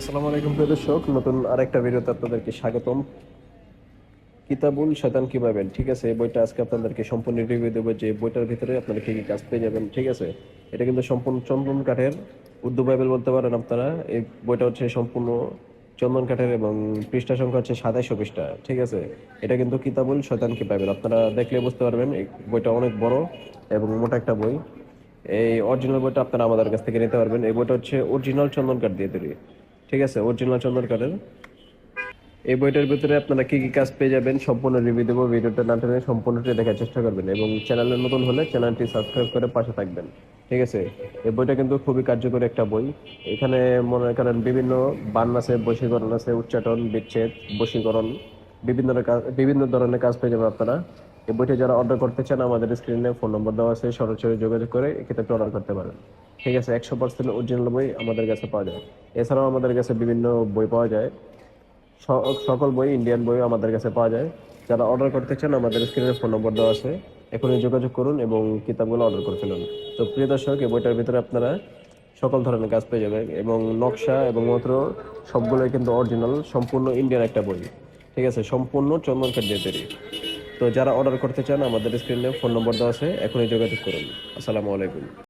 আসসালামু আলাইকুম প্রিয় দর্শক, নতুন আরেকটা ভিডিওতে আপনাদেরকে স্বাগতম। কিতাবুল শয়তান কি পাবেন ঠিক আছে বইটা আজকে আপনাদেরকে সম্পূর্ণ রিভিউ দেবো যে বইটার ভিতরে আপনারা কি কি কাজ পেয়ে যাবেন, ঠিক আছে? এটা কিন্তু সম্পূর্ণ চন্দন কাঠের, উর্দু বাইবেল বলতে পারেন আপনারা। এই বইটা হচ্ছে সম্পূর্ণ চন্দন কাঠের এবং পৃষ্ঠা সংখ্যা হচ্ছে সাতাইশো পৃষ্ঠা, ঠিক আছে? এটা কিন্তু কিতাবুল শয়তান কি পাবেন আপনারা দেখলে বুঝতে পারবেন, এই বইটা অনেক বড় এবং মোটা একটা বই। এই অরিজিনাল বইটা আপনারা আমাদের কাছ থেকে নিতে পারবেন। এই বইটা হচ্ছে অরিজিনাল চন্দন কাঠ দিয়ে তৈরি। ঠিক আছে অরিজিনাল চন্দন কাঠের এই বইটার ভিতরে আপনারা কি কি কাজ পেয়ে যাবেন সম্পূর্ণ রিভিউ দেবো, ভিডিওটা না টেনে সম্পূর্ণটি দেখার চেষ্টা করবেন এবং চ্যানেলের নতুন হলে চ্যানেলটি সাবস্ক্রাইব করে পাশে থাকবেন, ঠিক আছে? এই বইটা কিন্তু খুবই কার্যকরী একটা বই। এখানে মনে করেন বিভিন্ন বান আছে, বশীকরণ আছে, উচ্চাটন, বিচ্ছেদ, বশীকরণ, বিভিন্ন বিভিন্ন ধরনের কাজ পেয়ে যাবেন আপনারা। এই বইটা যারা অর্ডার করতে চান, আমাদের স্ক্রিনে ফোন নম্বর দেওয়া আছে, সরাসরি যোগাযোগ করে কিতাবটি অর্ডার করতে পারেন। ঠিক আছে, একশো পার্সেন্ট অরিজিনাল বই আমাদের কাছে পাওয়া যায়। এছাড়াও আমাদের কাছে বিভিন্ন বই পাওয়া যায়। সকল বই ইন্ডিয়ান বই আমাদের কাছে পাওয়া যায়। যারা অর্ডার করতে চান, আমাদের স্ক্রিনে ফোন নম্বর দেওয়া আছে। এখনই যোগাযোগ করুন এবং কিতাবগুলো অর্ডার করে ফেলুন। তো প্রিয় দর্শক, এই বইটার ভিতরে আপনারা সকল ধরনের কাজ পেয়ে যাবেন এবং নকশা এবং মাত্র সবগুলোই কিন্তু অরিজিনাল সম্পূর্ণ ইন্ডিয়ান একটা বই। ঠিক আছে, সম্পূর্ণ চন্দন কাঠ দিয়ে তৈরি। তো যারা অর্ডার করতে চান, আমাদের স্ক্রিনে ফোন নম্বর দেওয়া আছে। এখনই যোগাযোগ করুন। আসসালামু আলাইকুম।